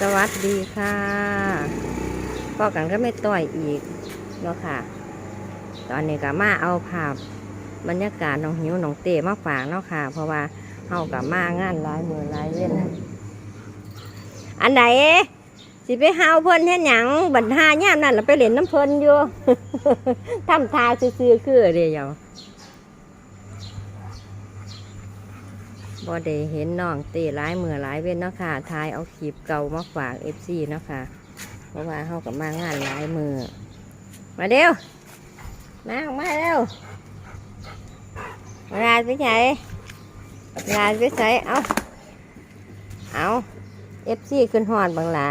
สวัสดีค่ะก็กันก็ไม่ต่อยอีกเนาะค่ะ ตอนนี้ก็มาเอาภาพบรรยากาศน้องหิวน้องเตะมาฝากเนาะค่ะ เพราะว่าเฮากับมางานลายมือลายเว้นอันไหนสิไปหาเพิ่นเฮ็ดหยังบัดหาย่ามนั่นเราไปเล่นน้ำเพิ่นอยู่ทำทาซื่อๆคือเดียว บ่ได้เห็นน้องเตหลายมือหลายเว้นเนาะค่ะทายเอาคลิปเก่ามาฝาก FC เนาะค่ะ เพราะว่าเฮากับมางานหลายมือ มาเร็วมาออกมาเร็วงานไปไหนงานไปไหนเอาเอาเอฟซีขึ้นหอดบางหลา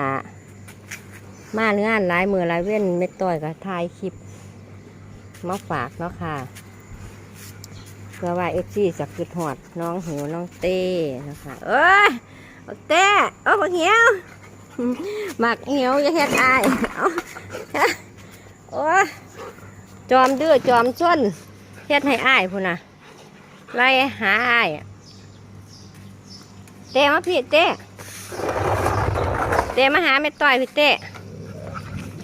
มาเนื้องานหลายมือหลายเว้นเม็ดต่อยกับถ่ายคลิปมาฝากเนาะค่ะ พื่อว่าเอฟซีจะขึ้นหอดน้องหิวน้องเต้นะคะเอ้ยบักเต้เอ้ยบักเหียวหมักเหี่ยวอย่าเฮ็ดอายเอาโอ้ยจอมดื้อจอมส้นเฮ็ดให้อายพุ่นน่ะไล่หาอายอเต้มาพี่เต้เต้มาหาแม่ต้อยพี่เต้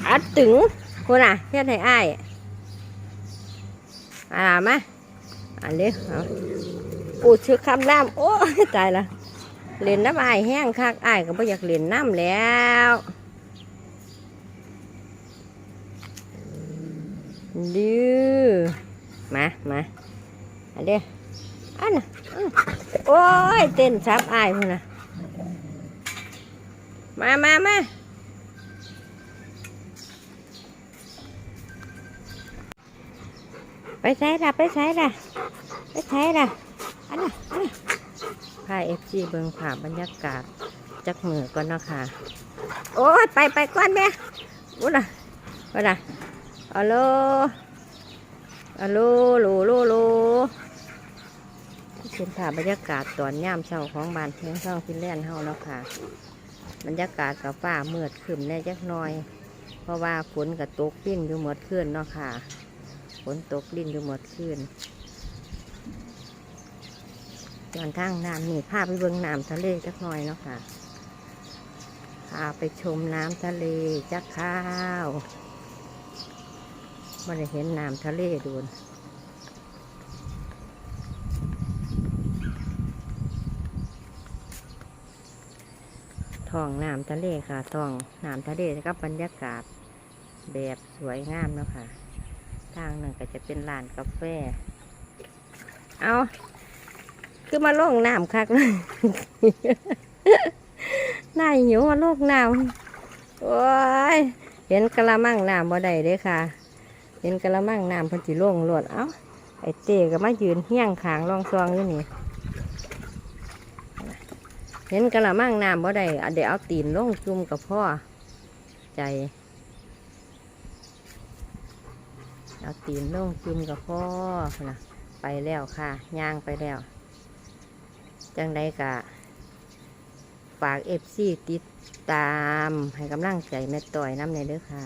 อัดตึงพุ่นน่ะเฮ็ดให้อายอ่ามา อันนี้เอาปูชื่อคำน้ำโอ้ตายละเล่นน้ำอายแห้งคักอายก็บ่อยากเล่นน้ำแล้วดื้อมามาอันเดียอันน่ะโอ้ยเต้นซับอายพุ่นนะมามามาไปใช้ละไปใช้ละ ไปใช้ละอันน่ะอันน่ะพาเอฟซีเบิงผ่าพบรรยากาศจักมือก่อนเนาะค่ะโอ้ยไปไปก่อนแม่วุ้นอะวุ้นอะอัลโหลอัลโหลโลโลโลเป็นภาพบรรยากาศตอนย่ามเช้าของบ้านเพียงเช้าฟินแลนด์เฮาเนาะค่ะ บรรยากาศกับฟ้ามืดขึ้นแน่จักหน่อย เพราะว่าฝนกับตกลิ้นอยู่หมดขึ้นเนาะค่ะ ฝนตกลิ้นอยู่หมดขึ้น ตอนทางน้ำนี่พาไปเบิ่งน้ำทะเลจักหน่อยเนาะค่ะพาไปชมน้ำทะเลจักข้าวม่ได้เห็นน้ำทะเลดูนท้องน้ำทะเลค่ะท้องน้ำทะเลกับบรรยากาศแบบสวยงามเนาะค่ะทางหนึ่งก็จะเป็นร้านกาแฟ เอา คือมาลงน้ำคักเลยน่าหิวมาลงน้ำโอ้ยเห็นกะละมังน้ำบ่ได้เด้ค่ะ เห็นกะละมังน้ำพันจิลงโลดเอ้าไอเต้ก็มายืนเฮี้ยงขางรองซองอยู่นี่เห็นกะละมังน้ำบ่ได้เดี๋ยวเอาตีนลงจุ่มกับพ่อใจ เอาตีนลงจุ่มกับพ่อนะไปแล้วค่ะย่างไปแล้ว จังใดกะฝากเอฟซีติดตามให้กำลังใจแม่ต่อยน้ำในเด้อค่ะ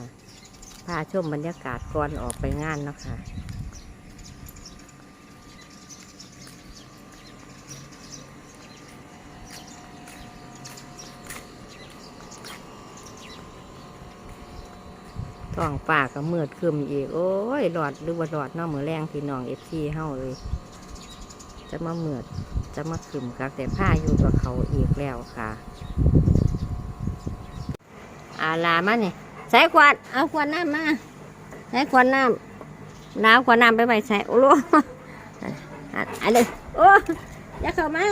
พาชมบรรยากาศก่อนออกไปงานเนาะค่ะท้องป่าก็มืดคืมอีก โอ้ยหลอดหรือว่าหลอดเนาะมือแรงพี่น้องเอฟซีเฮาเลย จะมาเมือด จะมาขึ้มกักแต่ผ้าอยู่กับเขาอีกแล้วค่ะ อาลามาเนี่ยใส่ขวดเอาขวดน้ำมาใส่ขวดน้ำน้ำขวดน้ำไปไปใส่โอ้โหอันอันนี้โอ้อย่าเข้ามา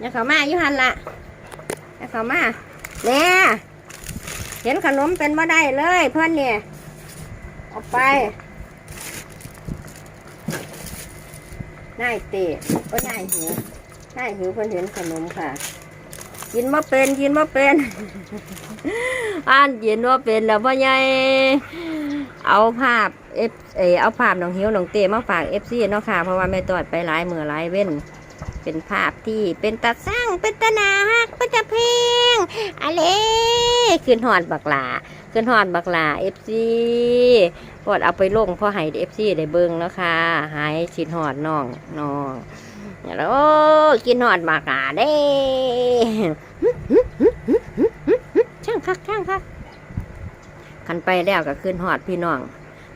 อย่าเข้ามาอยู่หันละอย่าเข้ามาเนี่ยเห็นขนมเป็นมาได้เลยเพื่อนเนี่ยออกไป นายเตะก็นายหิวนายหิวเพิ่นเห็นขนมค่ะกินมาเป็นกินมาเป็นอ่านกินว่าเป็นแล้วพ่อใหญ่เอาภาพเอฟเอเอาภาพน้องหิวน้องเตมาฝากเอฟซีเนาะค่ะเพราะว่าแม่ตอดไปหลายมือหลายเว้น เป็นภาพที่เป็นตาสร้างเป็นตาหนาฮักเป็นตาเพลงอะไรขึ้นหอดบักหลาขึ้นหอดบักหลาเอฟซีพอดเอาไปลงพอให้เอฟซีได้เบิ่งแล้วค่ะหายชิดหอดน้องน้องโอ้กินหอดหมากาเด้ช่างคักช่างคักคันไปแล้วก็ขึ้นหอดพี่น้อง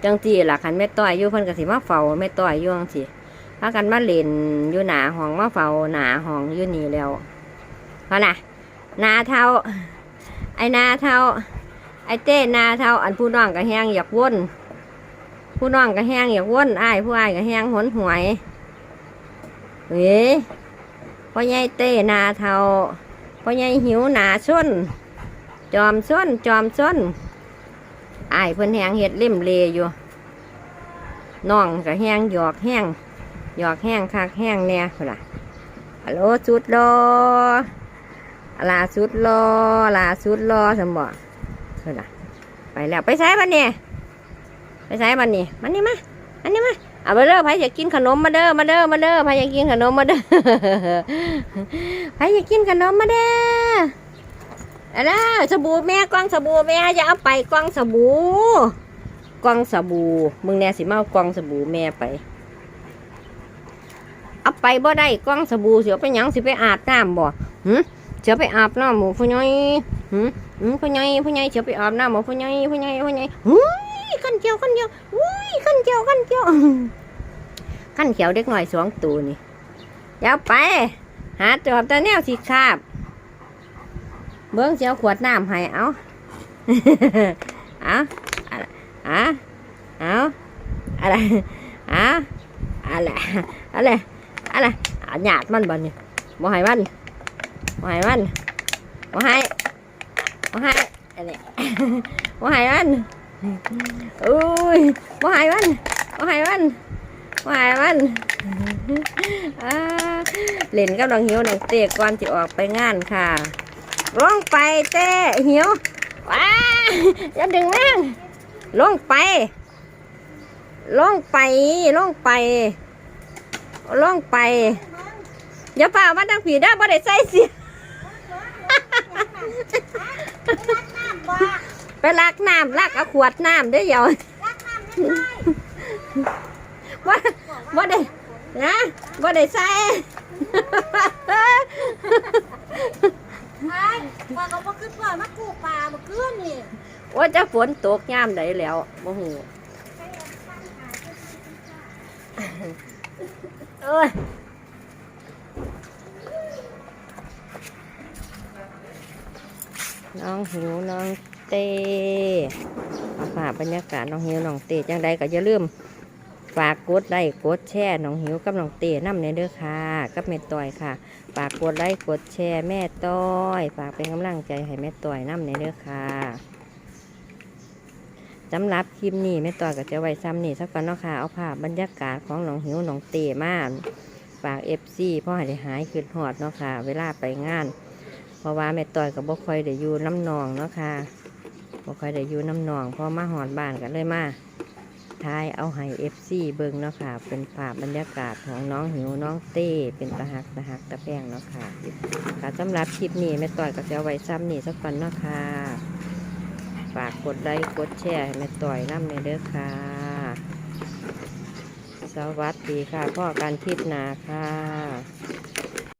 จังจีล่ะคันแม่ต้อยอยู่เพิ่นก็สิมาเฝ้าแม่ต้อยอยู่จังสิ พากันมาเล่นอยู่หนาห้องมาเฝ้าหนาห้องอยู่นี่แล้วเพราะนะนาเท่า ไอ้นาเท่า ไอ้เต้นาเท่า อันผู้น้องก็แห้งอยากว่นผู้น้องก็แห้งอยากวนอ้ายผู้อ้ายก็แห้งหนหวยเว้ยพ่อใหญ่เต้นาเท่าพ่อใหญ่หิวหนาส้น จอมส้นจอมส้นอ้ายเพิ่นแห้งเห็ดเล่มเลอยู่น้องก็แห้งหยอกแห้ง หยอกแห้งคักแห้งแน่พุ่นล่ะฮัลโหลสุดรอลาสุดรอลาสุดรอสมบ่พุ่นล่ะไปแล้วไปใช้บันเนี่ยไปใช้บันนี่มันนี่มาอันนี้มาเอาไปเด้อใครอยากกินขนมมาเด้อมาเด้อมาเด้อใครอยากกินขนมมาเด้อใครอยากกินขนมมาเด้ออะไรสบู่แม่กล้องสบู่แม่อย่าเอาไปกล้องสบู่กล้องสบู่มึงแน่สิมาเอากล้องสบู่แม่ไป เอาไปบ่ได้กล้องสบู่เสียไปยังสิไปอาบน้ำบ่หืเสียไปอาบน้ำหมูผู้ใหญ่หืหืผู้ใหญ่ผู้ใหญ่เสียไปอาบน้ำหมูผู้ใหญ่ผู้ใหญ่ผู้ใหญ่หุ้ยขันเจียวขันเจียวหุ้ยขันเจียวขันเจียวขันเขียวเด็กหน่อยสองตัวนี่อย่าเอาไป หาจอบต่แนวสิคาบ เบิ้งเสียวขวดน้ำให้เอาเอาอะไรอะเอาอะไรอะอะไรอะไร อะไรอะหยาดมันบ่เนี่ยบ่ให้มันบ่ให้มันบ่ให้บ่ให้อะไรบ่ให้มันอุ้ยบ่ให้มันบ่ให้มันบ่ให้มันเล่นกับน้องหิวน้องเตะก่อนจะออกไปงานค่ะลงไปเต้หิวว้าอย่าดึงแม่งลงไปลงไปลงไป ลงไปอย่าเปล่ามาตั้งผีได้บ่ได้ใส่เสียไปลักน้ำลักเอาขวดน้ำเด้อเดี๋ยวว่าว่าได้นะว่าได้ใส่ไอ้ว่าเขาบ่ขึ้นว่ามากู้ปลาบ่ขึ้นนี่ว่าจะฝนตกยามใดแล้วโมโห เอ้ยน้องหิวน้องเต้เอาฝากบรรยากาศน้องหิวน้องเต้จังใดก็อย่าลืมฝากกดไลค์กดแชร์น้องหิวกับน้องเต้น้ำในเด้อค่ะ กับแม่ต้อยค่ะ ฝากกดไลค์กดแชร์แม่ต้อย ฝากเป็นกำลังใจให้แม่ต้อยน้ำในเด้อค่ะ สำหรับคลิปนี้แม่ต่อยก็จะไว้ซ้ำนี่สักก่อนเนาะค่ะเอาภาพบรรยากาศของหนองหิวหนองเตมาฝากเอฟซีพ่อห้ได้หายคืนหอดเนาะค่ะ เวลาไปงาน เพราะว่าแม่ต่อยกับบ่คอยได้อยู่น้ำนองเนาะค่ะบ่คอยได้อยู่น้ำนองพอมาหอดบ้านกันเลยมาท้ายเอาให้เอฟซีเบิ่งเนาะค่ะ เป็นภาพบรรยากาศของน้องหิวน้องเต้เป็นตะหักตะหักตะแพงเนาะค่ะค่ะสำหรับคลิปนี้แม่ต่อยก็จะเอาไว้ซ้ำนี่สักก่อนเนาะค่ะ ฝากกดไลค์กดแชร์ให้แม่ต่อยน้ำในเด้อค่ะ สวัสดีค่ะพ่อการคิดนาค่ะ